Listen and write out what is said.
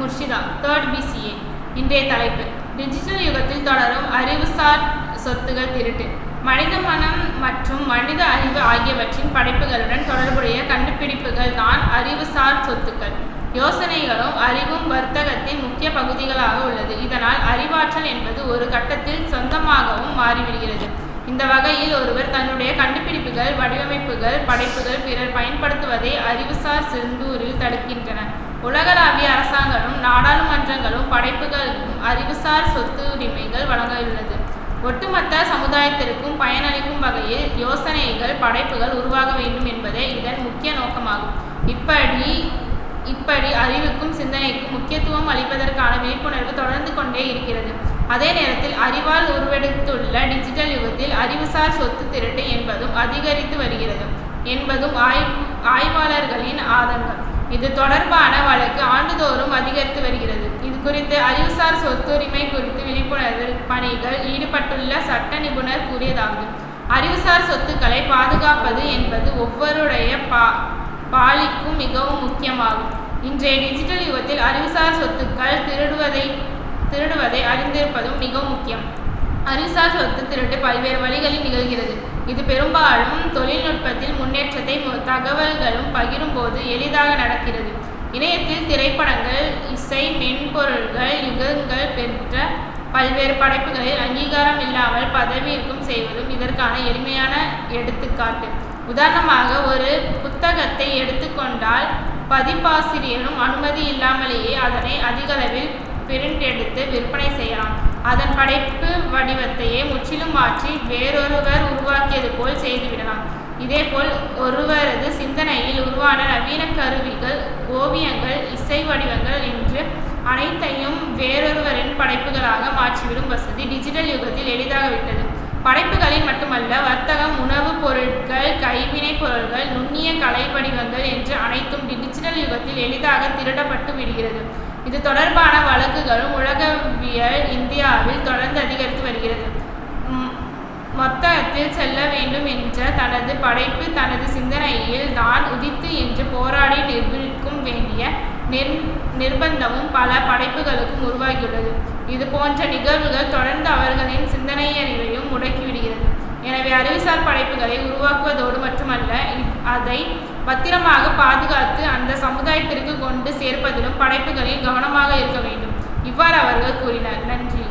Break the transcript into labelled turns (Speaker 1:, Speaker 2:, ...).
Speaker 1: Murshida third PCA இன்றைய தலைப்பு. Digital யுகத்தில் தொடரும் அறிவுசார் சொத்துகள் திருட்டு. மனித மனம் மற்றும் மனித அறிவு ஆகியவற்றின் படைப்புகளுடன் தொடர்புடைய கண்டுபிடிப்புகள் தான் அறிவுசார் சொத்துக்கள். யோசனைகளும் அறிவும் வர்த்தகத்தின் முக்கிய பகுதிகளாக உள்ளது. இதனால் அறிவாற்றல் என்பது ஒரு கட்டத்தில் சொந்தமாக இந்த வகையில் ஒருவர் தன்னுடைய கண்டுபிடிப்புகள் வடிவமைப்புகள் படைப்புகள் பிறர் பயன்படுத்துவதை அறிவுசார் செந்தூரில் தடுக்கின்றன உலகளாவிய அரசாங்கமும் நாடாளுமன்றங்களும் படைப்புகளுக்கும் அறிவுசார் சொத்து உரிமைகள் வழங்கியுள்ளது ஒட்டுமொத்த சமுதாயத்திற்கும் பயனளிக்கும் வகையில் யோசனைகள் படைப்புகள் உருவாக வேண்டும் என்பதே இதன் முக்கிய நோக்கமாகும். இப்படி இப்படி அறிவுக்கும் சிந்தனைக்கும் முக்கியத்துவம் அளிப்பதற்கான விழிப்புணர்வு தொடர்ந்து கொண்டே இருக்கிறது. அதே நேரத்தில் அறிவால் உருவெடுத்துள்ள டிஜிட்டல் யுகத்தில் அறிவுசார் சொத்து திருட்டு என்பதும் அதிகரித்து வருகிறது என்பதும் ஆய்வு ஆய்வாளர்களின் ஆதங்கம். இது தொடர்பான வழக்கு ஆண்டுதோறும் அதிகரித்து வருகிறது. இது குறித்து அறிவுசார் சொத்துரிமை குறித்து விழிப்புணர்வு பணிகள் ஈடுபட்டுள்ள சட்ட நிபுணர் கூறியதாகும் அறிவுசார் சொத்துக்களை பாதுகாப்பது என்பது ஒவ்வொருடைய பா பாலிக்கும் மிகவும் முக்கியமாகும். இன்றைய டிஜிட்டல் யுகத்தில் அறிவுசார் சொத்துக்கள் திருடுவதை திருடுவதை அறிந்திருப்பதும் மிகவும் முக்கியம். அறிவுசார் சொத்து திருட்டு பல்வேறு வழிகளில் நிகழ்கிறது. இது பெரும்பாலும் தொழில்நுட்பத்தில் முன்னேற்றத்தை தகவல்களும் பகிரும்போது எளிதாக நடக்கிறது. இணையத்தில் திரைப்படங்கள் இசை மென்பொருள்கள் யுகங்கள் பெற்ற பல்வேறு படைப்புகளில் அங்கீகாரம் இல்லாமல் பதவியிருக்கும் செய்வதும் இதற்கான எளிமையான எடுத்துக்காட்டு. உதாரணமாக ஒரு புத்தகத்தை எடுத்துக்கொண்டால் பதிப்பாசிரியரும் அனுமதி இல்லாமலேயே அதனை அதிகளவில் பிரிண்ட் எடுத்து விற்பனை செய்யலாம். அதன் படைப்பு வடிவத்தையே முற்றிலும் மாற்றி வேறொருவர் உருவாக்கியது போல் செய்துவிடலாம் இதேபோல் ஒருவரது சிந்தனையில் உருவான நவீன கருவிகள் ஓவியங்கள் இசை வடிவங்கள் என்று அனைத்தையும் வேறொருவரின் படைப்புகளாக மாற்றிவிடும் வசதி டிஜிட்டல் யுகத்தில் எளிதாகவிட்டது படைப்புகளில் மட்டுமல்ல வர்த்தகம் உணவுப் பொருட்கள் கைவினைப் பொருட்கள் நுண்ணிய கலை வடிவங்கள் என்று அனைத்தும் டிஜிட்டல் யுகத்தில் எளிதாக திருடப்பட்டு விடுகிறது. இது தொடர்பான வழக்குகளும் உலகவியல் இந்தியாவில் தொடர்ந்து அதிகரித்து வருகிறது. மொத்தத்தில் செல்ல வேண்டும் என்ற தனது படைப்பு தனது சிந்தனையில் தான் உதித்து என்று போராடி நிரூபிக்கும் வேண்டிய நிர் நிர்பந்தமும் பல படைப்புகளுக்கும் உருவாகியுள்ளது. இது போன்ற நிகழ்வுகள் தொடர்ந்து அவர்களின் சிந்தனையறிவையும் முடக்கிவிடுகிறது எனவே அறிவுசார் படைப்புகளை உருவாக்குவதோடு அதை பத்திரமாக பாதுகாத்து அந்த சமுதாயத்திற்கு கொண்டு சேர்ப்பதிலும் படைப்புகளில் கவனமாக இருக்க வேண்டும். இவ்வாறு அவர்கள் கூறினார். நன்றி.